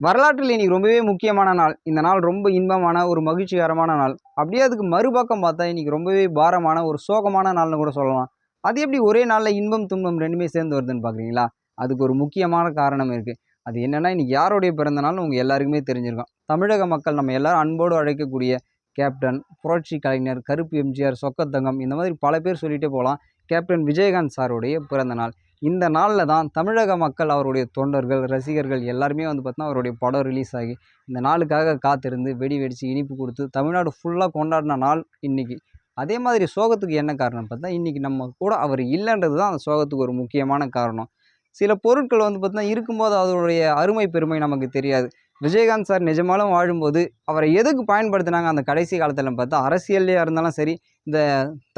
வரலாற்றில் இன்னைக்கு ரொம்பவே முக்கியமான நாள். இந்த நாள் ரொம்ப இன்பமான ஒரு மகிழ்ச்சிகரமான நாள். அப்படியே அதுக்கு மறுபக்கம் பார்த்தா இன்னைக்கு ரொம்பவே பாரமான ஒரு சோகமான நாள்னு கூட சொல்லலாம். அது எப்படி ஒரே நாளில் இன்பம் துன்பம் ரெண்டுமே சேர்ந்து வருதுன்னு பார்க்குறீங்களா அதுக்கு ஒரு முக்கியமான காரணம் இருக்குது அது என்னன்னா இன்றைக்கி யாருடைய பிறந்த உங்கள் எல்லாருக்குமே தெரிஞ்சிருக்கும். தமிழக மக்கள் நம்ம எல்லாரும் அன்போடு அழைக்கக்கூடிய கேப்டன் புரட்சி கலைஞர் கருப்பு எம்ஜிஆர் சொக்கத்தங்கம் இந்த மாதிரி பல பேர் சொல்லிகிட்டே போகலாம். கேப்டன் விஜயகாந்த் சாருடைய பிறந்த நாள். இந்த நாளில் தான் தமிழக மக்கள் அவருடைய தொண்டர்கள் ரசிகர்கள் எல்லாருமே வந்து பார்த்தோன்னா அவருடைய படம் ரிலீஸ் ஆகி இந்த நாளுக்காக காத்திருந்து வெடி வெடித்து இனிப்பு கொடுத்து தமிழ்நாடு ஃபுல்லாக கொண்டாடின நாள் இன்றைக்கி அதே மாதிரி சோகத்துக்கு என்ன காரணம் பார்த்தா இன்றைக்கி நம்ம கூட அவர் இல்லைன்றது தான் அந்த சோகத்துக்கு ஒரு முக்கியமான காரணம். சில பொருட்கள் வந்து பார்த்தீங்கன்னா இருக்கும்போது அதனுடைய அருமை பெருமை நமக்கு தெரியாது. விஜயகாந்த் சார் நிஜமாலும் வாழும்போது அவரை எதுக்கு பயன்படுத்தினாங்க அந்த கடைசி காலத்தில் பார்த்தா அரசியல்லையாக இருந்தாலும் சரி இந்த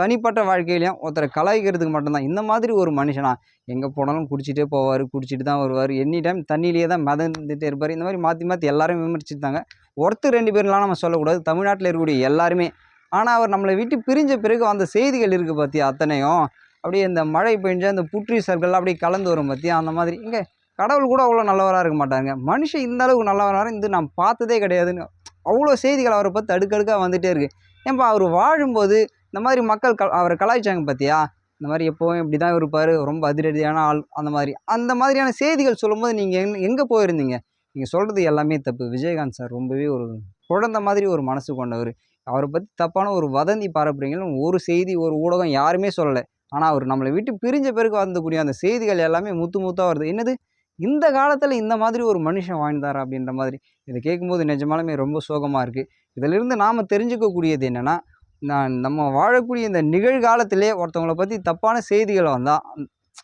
தனிப்பட்ட வாழ்க்கையிலையும் ஒருத்தரை கலாய்க்கிறதுக்கு மட்டும்தான். இந்த மாதிரி ஒரு மனுஷனா எங்கே போனாலும் குடிச்சிட்டே போவார் குடிச்சிட்டு தான் வருவார். எனி டைம் தண்ணியிலேயே தான் மிதந்துட்டே இருப்பார். இந்த மாதிரி மாற்றி மாற்றி எல்லாரும் விமர்சித்தாங்க ஒருத்தர் ரெண்டு பேர்லாம் நம்ம சொல்லக்கூடாது. தமிழ்நாட்டில் இருக்கக்கூடிய எல்லாருமே. ஆனால் அவர் நம்மளை விட்டு பிரிஞ்ச பிறகு அந்த செய்திகள் இருக்குது பார்த்தியா அத்தனையும். அப்படியே இந்த மழை பெஞ்ச அந்த புற்றீசர்கள் அப்படியே கலந்து வரும் பார்த்தியா அந்த மாதிரி. இங்கே கடவுள் கூட அவ்வளோ நல்லவராக இருக்க மாட்டாங்க மனுஷன் இந்த அளவுக்கு நல்லவராக இது நான் பார்த்ததே கிடையாதுன்னு அவ்வளோ செய்திகள் அவரை பற்றி அடுக்கடுக்காக வந்துகிட்டே இருக்குது ஏன்பா அவர் வாழும்போது இந்த மாதிரி மக்கள் க அவரை கலாய்ச்சாங்க பார்த்தியா இந்த மாதிரி எப்போவும் இப்படி தான் இருப்பார் ரொம்ப அதிரடியான ஆள் அந்த மாதிரி. அந்த மாதிரியான செய்திகள் சொல்லும்போது நீங்கள் எங் எங்கே போயிருந்தீங்க? நீங்கள் சொல்கிறது எல்லாமே தப்பு. விஜயகாந்த் சார் ரொம்பவே ஒரு குழந்த மாதிரி ஒரு மனசு கொண்டவர். அவரை பற்றி தப்பான ஒரு வதந்தி பரப்புறீங்களும் ஒரு செய்தி ஒரு ஊடகம் யாருமே சொல்லலை. ஆனால் அவர் நம்மளை விட்டு பிரிஞ்ச பிறகு வந்தக்கூடிய அந்த செய்திகள் எல்லாமே முத்து முத்தாக வருது. என்னது? இந்த காலத்தில் இந்த மாதிரி ஒரு மனுஷன் வாழ்ந்தார் அப்படின்ற மாதிரி இதை கேட்கும்போது நிஜமாலுமே ரொம்ப சோகமாக இருக்குது இதிலிருந்து நாம் தெரிஞ்சுக்கக்கூடியது என்னென்னா நான் நம்ம வாழக்கூடிய இந்த நிகழ்காலத்திலே ஒருத்தவங்களை பற்றி தப்பான செய்திகள் வந்தால்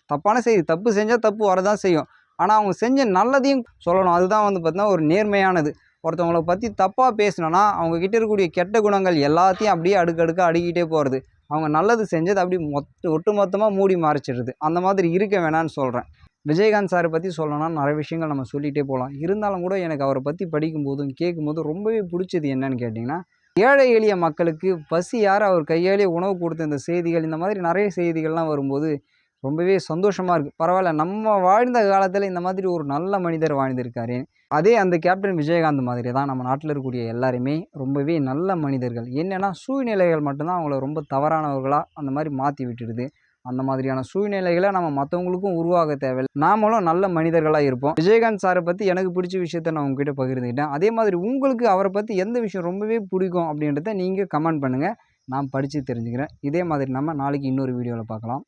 தப்பான செய்தி தப்பு செஞ்சால் தப்பு வரதான் செய்யும். ஆனால் அவங்க செஞ்ச நல்லதையும் சொல்லணும். அதுதான் வந்து பார்த்திங்கன்னா ஒரு நேர்மையானது. ஒருத்தவங்களை பற்றி தப்பாக பேசினோன்னா அவங்க கிட்ட இருக்கக்கூடிய கெட்ட குணங்கள் எல்லாத்தையும் அப்படியே அடுக்கடுக்க அடுக்கிட்டே போகிறது அவங்க நல்லது செஞ்சது அப்படி மொத்த ஒட்டு மொத்தமாக மூடி மறைச்சிடுது அந்த மாதிரி இருக்க வேணான்னு சொல்கிறேன் விஜயகாந்த் சாரை பற்றி சொல்லணும்னா நிறைய விஷயங்கள் நம்ம சொல்லிகிட்டே போகலாம். இருந்தாலும் கூட எனக்கு அவரை பற்றி படிக்கும்போதும் கேட்கும்போதும் ரொம்பவே பிடிச்சது என்னன்னு கேட்டிங்கன்னா ஏழை எளிய மக்களுக்கு பசி யார் அவர் கையாலே உணவு கொடுத்த இந்த செய்திகள் இந்த மாதிரி நிறைய செய்திகள்லாம் வரும்போது ரொம்பவே சந்தோஷமாக இருக்குது பரவாயில்ல நம்ம வாழ்ந்த காலத்தில் இந்த மாதிரி ஒரு நல்ல மனிதர் வாழ்ந்திருக்காரு. அதே அந்த கேப்டன் விஜயகாந்த் மாதிரி தான் நம்ம நாட்டில் இருக்கக்கூடிய எல்லாருமே ரொம்பவே நல்ல மனிதர்கள். என்னென்னா சூழ்நிலைகள் மட்டும்தான் அவங்கள ரொம்ப தவறானவர்களாக அந்த மாதிரி மாற்றி விட்டுடுது. அந்த மாதிரியான சூழ்நிலைகளை நம்ம மற்றவங்களுக்கும் உருவாக தேவையில்லை. நாமளும் நல்ல மனிதர்களாக இருப்போம். விஜயகாந்த் சாரை பற்றி எனக்கு பிடிச்ச விஷயத்த நான் உங்ககிட்ட பகிர்ந்துக்கிட்டேன். அதே மாதிரி உங்களுக்கு அவரை பற்றி எந்த விஷயம் ரொம்பவே பிடிக்கும் அப்படின்றத நீங்கள் கமெண்ட் பண்ணுங்கள் நான் படித்து தெரிஞ்சுக்கிறேன். இதே மாதிரி நம்ம நாளைக்கு இன்னொரு வீடியோவில் பார்க்கலாம்.